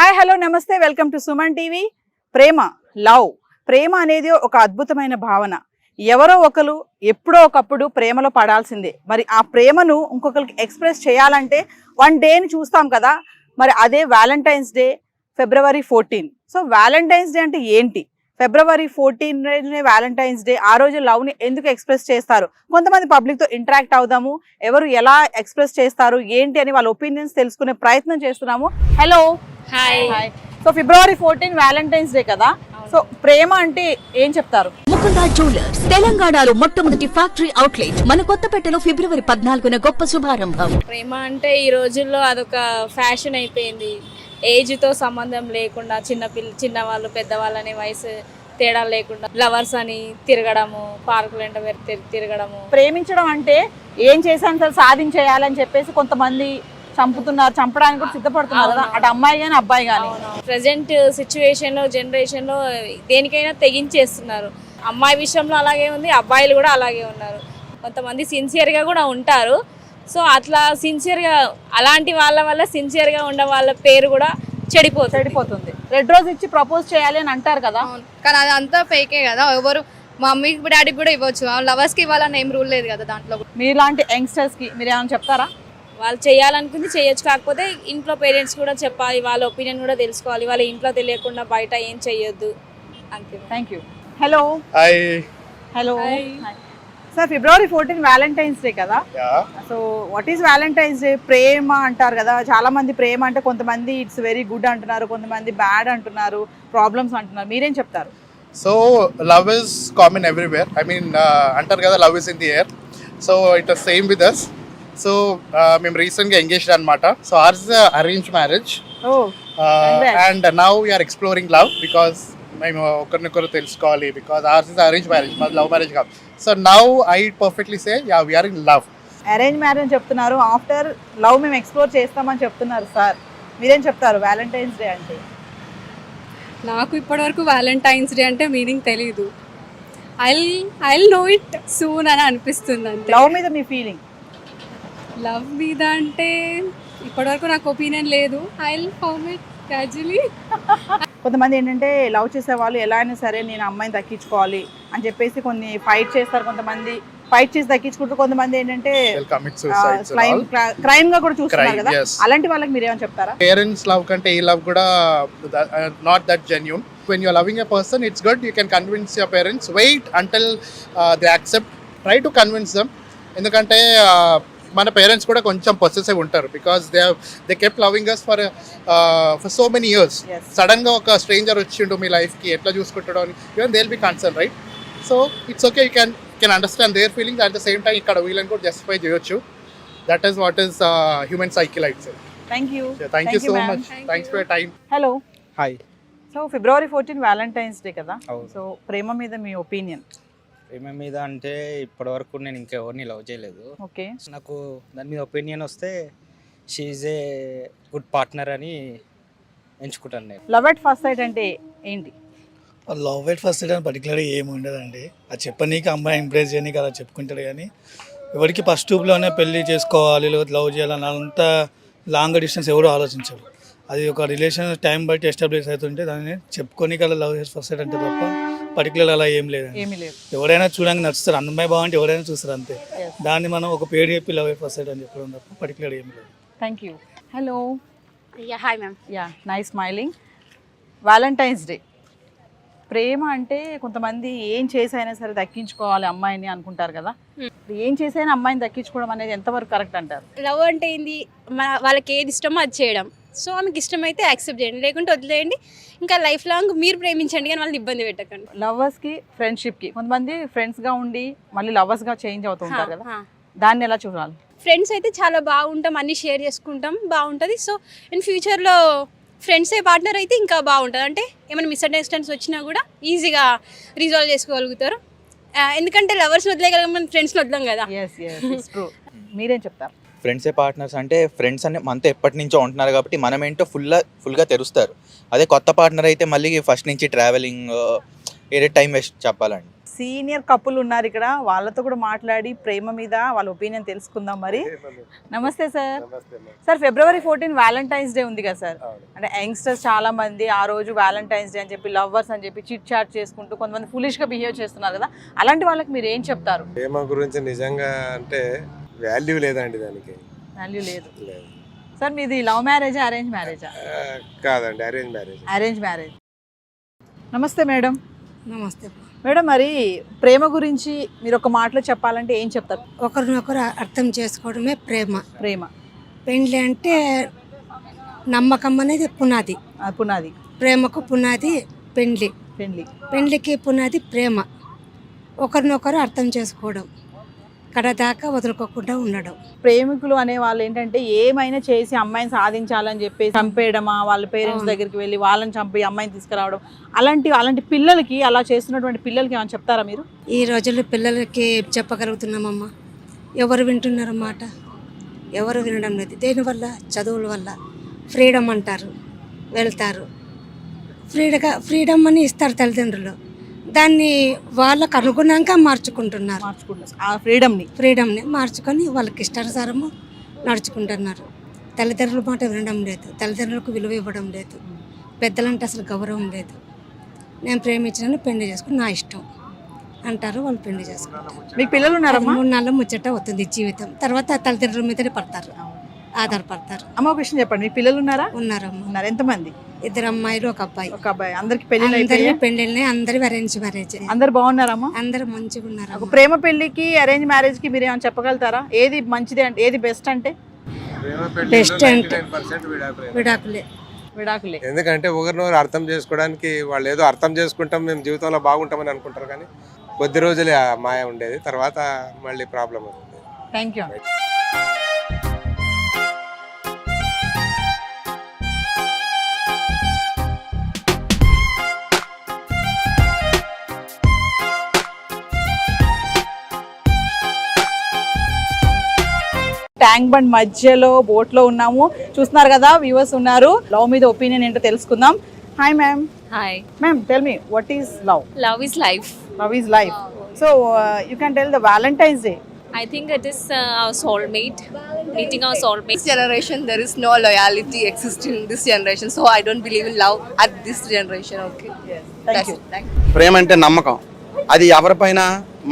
Hi hello నమస్తే welcome to Suman TV. ప్రేమ love. ప్రేమ అనేది ఒక అద్భుతమైన భావన. ఎవరో ఒకరు ఎప్పుడో ఒకప్పుడు ప్రేమలో పడాల్సిందే. మరి ఆ ప్రేమను ఇంకొకరికి ఎక్స్ప్రెస్ చేయాలంటే వన్ డేని చూస్తాం కదా. మరి అదే Valentine's Day February fourteen so Valentine's Day అంటే ఏంటి? ఫిబ్రవరి ఫోర్టీన్ రోజునే వ్యాలంటైన్స్ డే ఆ రోజు లవ్ని ఎందుకు ఎక్స్ప్రెస్ చేస్తారు? కొంతమంది పబ్లిక్తో ఇంటరాక్ట్ అవుదాము. ఎవరు ఎలా ఎక్స్ప్రెస్ చేస్తారు? ఏంటి అని వాళ్ళ ఒపీనియన్స్ తెలుసుకునే ప్రయత్నం చేస్తున్నాము. Hello hi hi so February fourteen Valentine's Day కదా. సో ప్రేమ అంటే ఏం చెప్తారు? ముకుందా జ్యువెలర్స్ తెలంగాణలో మొట్టమొదటి ఫ్యాక్టరీ అవుట్లెట్ మన కొత్తపేటలో ఫిబ్రవరి పద్నాలుగున గొప్ప శుభారంభం. ప్రేమ అంటే ఈ రోజుల్లో అదొక ఫ్యాషన్ అయిపోయింది. ఏజ్తో సంబంధం లేకుండా చిన్న పిల్ల చిన్నవాళ్ళు పెద్దవాళ్ళు అనే వయసు తేడా లేకుండా లవర్స్ అని తిరగడము పార్కులు తిర- తిరగడము. ప్రేమించడం అంటే ఏం చేశాను సార్ సాధించేయాలని చెప్పేసి కొంతమంది చంపుతున్నారు చంపడానికి కూడా సిద్ధపడుతున్నారు కదా. అటు అమ్మాయి కానీ అబ్బాయి కానీ ప్రజెంట్ సిచ్యువేషన్లో జనరేషన్లో దేనికైనా తెగించేస్తున్నారు. అమ్మాయి విషయంలో అలాగే ఉంది అబ్బాయిలు కూడా అలాగే ఉన్నారు. కొంతమంది సిన్సియర్గా కూడా ఉంటారు. సో అట్లా సిన్సియర్గా అలాంటి వాళ్ళ వల్ల సిన్సియర్గా ఉన్న వాళ్ళ పేరు కూడా చెడిపోతుంది. చెడిపోతుంది. రెడ్ రోజ్ ఇచ్చి ప్రపోజ్ చేయాలి అని అంటారు కదా. కానీ అది అంతా ఫేకే కదా. ఎవరు మా మమ్మీకి డాడీకి కూడా ఇవ్వచ్చు. లవర్స్కి ఇవ్వాలని ఏం రూల్ లేదు కదా దాంట్లో. మీలాంటి యంగ్స్టర్స్కి మీరు ఏమైనా చెప్తారా? వాళ్ళు చేయాలనుకుంది చేయొచ్చు. కాకపోతే ఇంట్లో పేరెంట్స్ కూడా చెప్పాలి వాళ్ళ ఒపీనియన్ కూడా తెలుసుకోవాలి. వాళ్ళ ఇంట్లో తెలియకుండా బయట ఏం చెయ్యొద్దు అంతే thank you hello hi hello sir February fourteen Valentine's Day కదా? Yeah so what is Valentine's Day ప్రేమ అంటారు కదా. చాలా మంది ప్రేమ అంటే కొంతమంది ఇట్స్ వెరీ గుడ్ అంటున్నారు కొంతమంది బ్యాడ్ అంటున్నారు ప్రాబ్లమ్స్ అంటున్నారు. మీరేం చెప్తారు? So love is common everywhere I mean అంటారు కదా love is in the air so it same with us so మేము రీసెంట్గా ఎంగేజ్డ్ అనమాట so ours arrange marriage. And now we are exploring love because మేము ఒకరినొకరు తెలుసుకోవాలి because ours is arrange marriage మాది love marriage కాదు so now I perfectly say yeah we are in love arrange marriage చెప్తున్నారు. After love మేము explore చేస్తామని చెప్తున్నారు sir మీరేం చెప్తారు? వ్యాలంటైన్స్ డే అంటే? నాకు ఇప్పటివరకు వ్యాలంటైన్స్ డే అంటే మీనింగ్ తెలీదు. I I know it soon అని అనిపిస్తుంది లవ్ మీద మీ ఫీలింగ్ లవ్ మీద అంటే ఇప్పటివరకు నాకు ఒపీనియన్ లేదు. ఐ ఫార్మ్ ఇట్ గ్రాడ్యువలీ కొంతమంది ఏంటంటే లవ్ చేసే వాళ్ళు ఎలా అయినా సరే నేను అమ్మాయిని దక్కించుకోవాలి అని చెప్పేసి కొన్ని ఫైట్ చేస్తారు కొంతమంది. ఫైట్ చేసి దక్కించుకుంటూ కొంతమంది ఏంటంటే క్రైమ్ క్రైమ్గా కూడా చూస్తున్నారు కదా. అలాంటి వాళ్ళకి మీరు ఏమైనా చెప్తారా? పేరెంట్స్ లవ్ కంటే ఈ లవ్ కూడా not that genuine when you're loving a person it's good you can convince your parents wait until they accept try to convince them ఎందుకంటే uh, మన పేరెంట్స్ కూడా కొంచెం పొసెసివ్ ఉంటారు because they they kept loving us for for so many years. సడన్గా ఒక stranger వచ్చిండు మీ లైఫ్కి ఎట్లా చూసుకుంటాడో అని. Even they'll be concern right so it's okay you can can understand their feelings at the same time ఇక్కడ వీళ్ళని కూడా జస్టిఫై చేయొచ్చు. That is what is human cycle ఐట్ sir thank you thank you so much thanks for time hello hi so February fourteen Valentine's Day కదా. So ప్రేమ మీద మీ opinion ప్రేమ మీద అంటే ఇప్పటివరకు నేను ఇంకెవరిని లవ్ చేయలేదు. ఓకే. నాకు దాని మీద ఒపీనియన్ వస్తే షీఈ్ ఏ గుడ్ పార్ట్నర్ అని ఎంచుకుంటాను నేను. లవ్ ఎట్ ఫస్ట్ సైట్ అంటే ఏంటి? లవ్ ఎట్ ఫస్ట్ అని పర్టికులర్గా ఏమి ఉండదండి. అది చెప్పనీకి అమ్మాయి ఇంప్రెస్ చేయనీకి అలా చెప్పుకుంటాడు కానీ ఎవరికి ఫస్ట్ ట్యూబ్లోనే పెళ్ళి చేసుకోవాలి లేకపోతే లవ్ చేయాలని అంత లాంగ్ డిస్టెన్స్ ఎవరు ఆలోచించరు. అది ఒక రిలేషన్ టైం బట్టి ఎస్టాబ్లిష్ అవుతుంటే దాన్ని చెప్పుకోనీకి అలా లవ్ ఎట్ ఫస్ట్ అంటే తప్ప పర్టికులర్ అలా ఏం ఏమీ లేదు. ఎవరైనా చూడడానికి నచ్చుతారు. అమ్మాయి బాగుంటే ఎవరైనా చూస్తారు అంతే. దాన్ని మనం ఒక పేరు చెప్పి లవ్ ఫస్ట్ అని చెప్పడం తప్ప పర్టికులర్ ఏం లేదు. Thank you hello hi ma'am yeah nice smiling Valentine's Day ప్రేమ అంటే కొంతమంది ఏం చేసైనా సరే దక్కించుకోవాలి అమ్మాయిని అనుకుంటారు కదా. ఏం చేసైనా అమ్మాయిని దక్కించుకోవడం అనేది ఎంతవరకు కరెక్ట్ అంటారు? లవ్ అంటే ఏంది? మన వాళ్ళకి ఏది ఇష్టమో అది చేయడం. సో ఆమెకి ఇష్టమైతే యాక్సెప్ట్ చేయండి. లేకుంటే వదిలేయండి. ఇంకా లైఫ్ లాంగ్ మీరు ప్రేమించండి కానీ వాళ్ళని ఇబ్బంది పెట్టకండి. లవర్స్కి ఫ్రెండ్షిప్కి కొంతమంది ఫ్రెండ్స్గా ఉండి మళ్ళీ లవర్స్గా చేంజ్ అవుతూ ఉంటారు కదా. దాన్ని ఎలా చూడాలి? ఫ్రెండ్స్ అయితే చాలా బాగుంటాం అన్ని షేర్ చేసుకుంటాం బాగుంటుంది. సో ఇన్ ఫ్యూచర్లో ఫ్రెండ్సే పార్ట్నర్ అయితే ఇంకా బాగుంటుంది. అంటే ఏమైనా మిస్అండర్స్టాండ్స్ వచ్చినా కూడా ఈజీగా రిజాల్వ్ చేసుకోగలుగుతారు. ఎందుకంటే లవర్స్ వదిలేయగలం మనం ఫ్రెండ్స్ని వదలం కదా. మీరేం చెప్తారు? ఫ్రెండ్సే పార్ట్నర్స్ అంటే ఫ్రెండ్స్ అనే మనతో ఎప్పటి నుంచో ఉంటున్నారు కాబట్టి మనం ఏంటో ఫుల్ ఫుల్గా తెరుస్తారు. అదే కొత్త పార్ట్నర్ అయితే మళ్ళీ ఫస్ట్ నుంచి ట్రావెలింగ్ ఏదే టైం వేస్ట్ చెప్పాలండి. సీనియర్ కపుల్ ఉన్నారు ఇక్కడ. వాళ్ళతో కూడా మాట్లాడి ప్రేమ మీద వాళ్ళ ఒపీనియన్ తెలుసుకుందాం మరి. నమస్తే sir sir February fourteen Valentine's Day ఉంది కదా సార్ అంటే యంగ్స్టర్స్ చాలా మంది ఆ రోజు వ్యాలంటైన్స్ డే అని చెప్పి లవ్వర్స్ అని చెప్పి చిట్ చాట్ చేసుకుంటూ కొంతమంది foolish గా బిహేవ్ చేస్తున్నారు కదా. అలాంటి వాళ్ళకి మీరు ఏం చెప్తారు? ప్రేమ గురించి నిజంగా అంటే వాల్యూ లేదండి దానికి. వాల్యూ లేదు. లేదు. సార్ మీది లవ్ మ్యారేజా అరేంజ్ మ్యారేజా? ఆ, కాదండి అరేంజ్ మ్యారేజ్. Arrange marriage. నమస్తే మేడం. నమస్తే మేడం మరి ప్రేమ గురించి మీరు ఒక మాటలో చెప్పాలంటే ఏం చెప్తారు? ఒకరినొకరు అర్థం చేసుకోవడమే ప్రేమ. ప్రేమ. పెండ్లి అంటే నమ్మకం అనేది పునాది. ఆ పునాది. ప్రేమకు పునాది పెండ్లి. పెళ్ళి పెండ్లికి పునాది ప్రేమ. ఒకరినొకరు అర్థం చేసుకోవడం. కడదాకా వదులుకోకుండా ఉండడం. ప్రేమికులు అనే వాళ్ళు ఏంటంటే ఏమైనా చేసి అమ్మాయిని సాధించాలని చెప్పి చంపేయడమా వాళ్ళ పేరెంట్స్. దగ్గరికి వెళ్ళి వాళ్ళని చంపి అమ్మాయిని తీసుకురావడం. అలాంటి అలాంటి పిల్లలకి అలా చేస్తున్నటువంటి పిల్లలకి ఏమైనా చెప్తారా మీరు? ఈ రోజుల్లో పిల్లలకి చెప్పగలుగుతున్నామమ్మా. ఎవరు వింటున్నారు మాట? ఎవరు వినడం లేదు. దేనివల్ల చదువుల వల్ల. ఫ్రీడమ్ అంటారు. వెళ్తారు. ఫ్రీడగా ఫ్రీడమ్ అని ఇస్తారు తల్లిదండ్రులు. దాన్ని వాళ్ళకు అనుగుణంగా మార్చుకుంటున్నారు. మార్చుకుంటారు ఆ ఫ్రీడమ్ని. ఫ్రీడమ్ని మార్చుకొని వాళ్ళకి ఇష్టానుసారము నడుచుకుంటున్నారు. తల్లిదండ్రుల మాట వినడం లేదు. తల్లిదండ్రులకు విలువ ఇవ్వడం లేదు. పెద్దలంటే అసలు గౌరవం లేదు. నేను ప్రేమించిన పెళ్ళి చేసుకుని నా ఇష్టం అంటారు వాళ్ళు పెళ్ళి చేసుకుంటారు. మీకు పిల్లలు ఉన్నారమ్మా? మూడు నెలల ముచ్చట అవుతుంది జీవితం. తర్వాత తల్లిదండ్రుల మీదనే పడతారు. ఆధారపడతారు. అమ్మ ఒక విషయం చెప్పండి. మీ పిల్లలు ఉన్నారా? ఉన్నారమ్మ. ఉన్నారు. ఎంతమంది? ఇద్దరు అమ్మాయిలు ఒక అబ్బాయి. ఒక అబ్బాయి. అందరికి పెళ్ళి అందరి పెళ్ళిళ్ళని అందరి అరేంజ్ మ్యారేజ్ అందరు బాగున్నారమ్మా అందరు మంచిగా ఉన్నారు ఒక ప్రేమ పెళ్ళికి అరేంజ్ మ్యారేజ్కి మీరు ఏమైనా చెప్పగలుగుతారా? ఏది మంచిది అంటే ఏది బెస్ట్ అంటే? పెళ్ళి అంటే- విడాకులే. విడాకులే. విడాకులే. ఎందుకంటే ఒకరినొకరు అర్థం చేసుకోవడానికి వాళ్ళు ఏదో అర్థం చేసుకుంటాం మేము జీవితంలో బాగుంటామని అనుకుంటారు కానీ కొద్ది రోజులే ఆ మాయ ఉండేది. తర్వాత మళ్ళీ ప్రాబ్లం అవుతుంది. థ్యాంక్ యూ ట్యాంక్ బండ్ మధ్యలో బోట్లో ఉన్నాము. చూస్తున్నారు కదా వ్యూవర్స్ ఉన్నారు. లవ్ మీద ఒపీనియన్ ఏంటో తెలుసుకుందాం. Hi ma'am hi ma'am tell me what is love love is life love is life so you can tell the Valentine's Day I think it is uh, our soulmate, meeting our soulmate. this generation there is no loyalty existing in this generation so i don't believe in love at this generation okay? Thank That's you it. Thank you. ప్రేమ అంటే నమ్మకం. అది ఎవరిపైన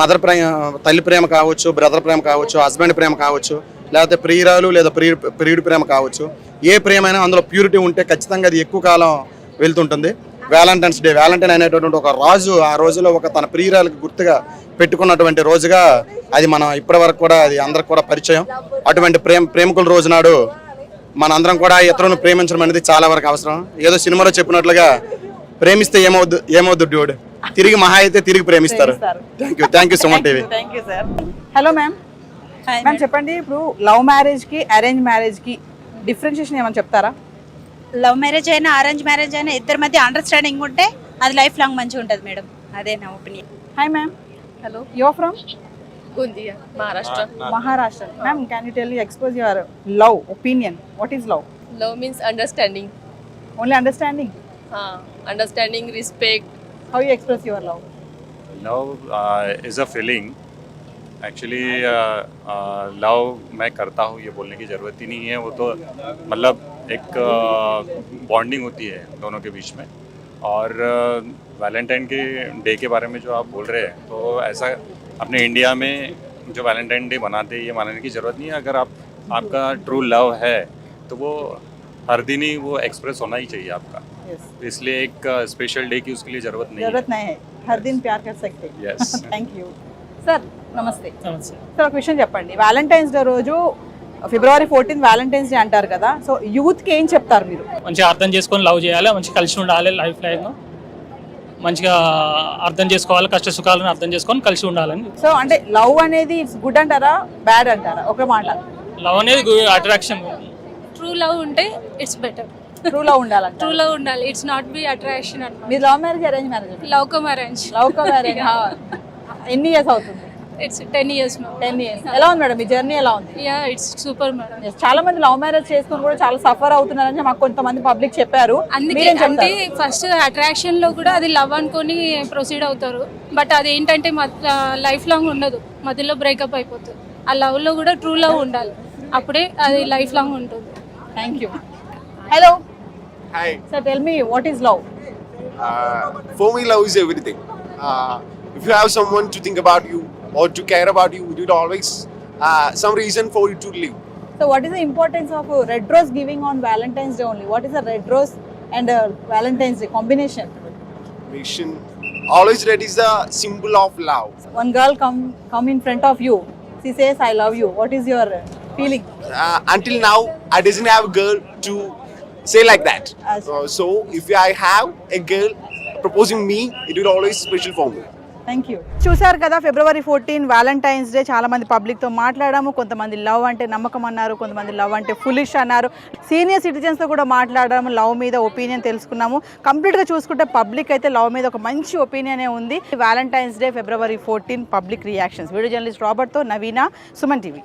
mother ప్రేమ తల్లి ప్రేమ కావచ్చు brother ప్రేమ కావచ్చు husband ప్రేమ కావచ్చు లేకపోతే ప్రియురాలు లేదా ప్రియుడు ప్రియుడి ప్రేమ కావచ్చు. ఏ ప్రేమైనా అందులో ప్యూరిటీ ఉంటే ఖచ్చితంగా అది ఎక్కువ కాలం వెళ్తుంటుంది. వ్యాలంటైన్స్ డే వ్యాలంటైన్ అనేటటువంటి ఒక రాజు ఆ రోజులో ఒక తన ప్రియురాలకు గుర్తుగా పెట్టుకున్నటువంటి రోజుగా అది మనం ఇప్పటి వరకు కూడా అది అందరికి కూడా పరిచయం. అటువంటి ప్రేమ ప్రేమికుల రోజు నాడు మనందరం కూడా ఇతరులను ప్రేమించడం అనేది చాలా వరకు అవసరం. ఏదో సినిమాలో చెప్పినట్లుగా ప్రేమిస్తే ఏమవుద్దు ఏమవుద్దు డ్యూడ్? తిరిగి మహా అయితే తిరిగి ప్రేమిస్తారు. Thank you thank you so much TV hello ma'am ma'am చెప్పండి ఇప్పుడు లవ్ మ్యారేజ్కి అరేంజ్ మ్యారేజ్కి డిఫరెన్షియేషన్ ఏమని చెప్తారా? లవ్ మ్యారేజ్ అయినా అరేంజ్ మ్యారేజ్ అయినా ఇద్దరి మధ్య అండర్స్టాండింగ్ ఉంటే అది లైఫ్ లాంగ్ మంచిగా ఉంటుంది మేడం. అదే నా opinion hi ma'am hello you're from గుంజియా Maharashtra. Maharashtra. Ma'am can you tell expose your love opinion what is love love means understanding only understanding understanding respect how you express your love love is a feeling actually love uh, uh, मैं करता हूँ ये बोलने की ज़रूरत ही नहीं है। वो तो मतलब एक uh, बॉन्डिंग होती है दोनों के बीच में। और वैलेंटाइन के डे के बारे में जो आप बोल रहे हैं तो ऐसा अपने इंडिया में जो वैलेंटाइन डे मनाते हैं ये मनाने की ज़रूरत नहीं है। अगर आप आपका ट्रू लव है तो वो हर दिन ही वो एक्सप्रेस होना ही चाहिए आपका। Yes. इसलिए एक स्पेशल डे की उसके लिए ज़रूरत नहीं ज़रूरत नहीं है। हर yes. दिन प्यार कर सकते हैं। थैंक यू सर నమస్తే. సార్ ఒక విషయం చెప్పండి. వ్యాలంటైన్స్ డే రోజు ఫిబ్రవరి ఫోర్టీన్ వ్యాలంటైన్స్ డే అంటారు కదా సో యూత్కి ఏం చెప్తారు మీరు? మంచిగా అర్థం చేసుకొని లవ్ చేయాలి? మంచిగా కలిసి ఉండాలి లైఫ్ లైఫ్? మంచిగా అర్థం చేసుకోవాలి? కష్ట సుఖాలను అర్థం చేసుకొని కలిసి ఉండాలని. సో అంటే లవ్ అనేది ఇట్స్ గుడ్ అంటారా బ్యాడ్ అంటారా? ఒక మాట. లవ్ అనేది అట్రాక్షన్. ట్రూ లవ్ ఉంటే ఇట్స్ బెటర్ ట్రూ లవ్ ఉండాలంట ట్రూ లవ్ ఉండాలి. ఇట్స్ నాట్ బి అట్రాక్షన్ అనమాట మీరు love marriage arrange marriage love come arrange love marriage ఎన్ని ఇయర్స్ అవుతుంది? It's ten years ten years ఎలా ఉంది మేడం? మీ జర్నీ ఎలా ఉంది? యా ఇట్స్ సూపర్ మేడం చాలా మంది లవ్ మ్యారేజ్ చేసుకుని కూడా చాలా సఫర్ అవుతున్నారని మాకు కొంతమంది పబ్లిక్ చెప్పారు. అందుకే అంటే? ఫస్ట్ అట్రాక్షన్లో కూడా అది లవ్ అనుకొని ప్రొసీడ్ అవుతారు. బట్ అది ఏంటంటే లైఫ్ లాంగ్ ఉండదు. మధ్యలో బ్రేకప్ అయిపోతుంది. ఆ లవ్లో కూడా ట్రూ లవ్ ఉండాలి. అప్పుడే అది లైఫ్ లాంగ్ ఉంటుంది. Thank you hello Hi. Sir tell me what is love me, love is everything. Uh, if you have someone to think about you or to care about you, you would always uh, some reason for you to live. So, what is the importance of a red rose giving on Valentine's Day only? What is a red rose and a Valentine's Day combination? Combination. Always red is the symbol of love. One girl come come in front of you. She says, "I love you." What is your uh, feeling? Uh, until now, I didn't have a girl to say like that. Uh, so if I have a girl proposing me, it will always special for me. Thank you చూశారు కదా ఫిబ్రవరి fourteen Valentine's day చాలా మంది పబ్లిక్తో మాట్లాడాము. కొంతమంది love అంటే నమ్మకం అన్నారు కొంతమంది లవ్ అంటే ఫులిష్ అన్నారు. సీనియర్ సిటిజన్స్తో కూడా మాట్లాడాము లవ్ మీద ఒపీనియన్ తెలుసుకున్నాము. కంప్లీట్గా చూసుకుంటే పబ్లిక్ అయితే లవ్ మీద ఒక మంచి ఒపీనియనే ఉంది. Valentine's Day February fourteen public reactions video journalist రాబర్ట్తో Naveena Suman TV.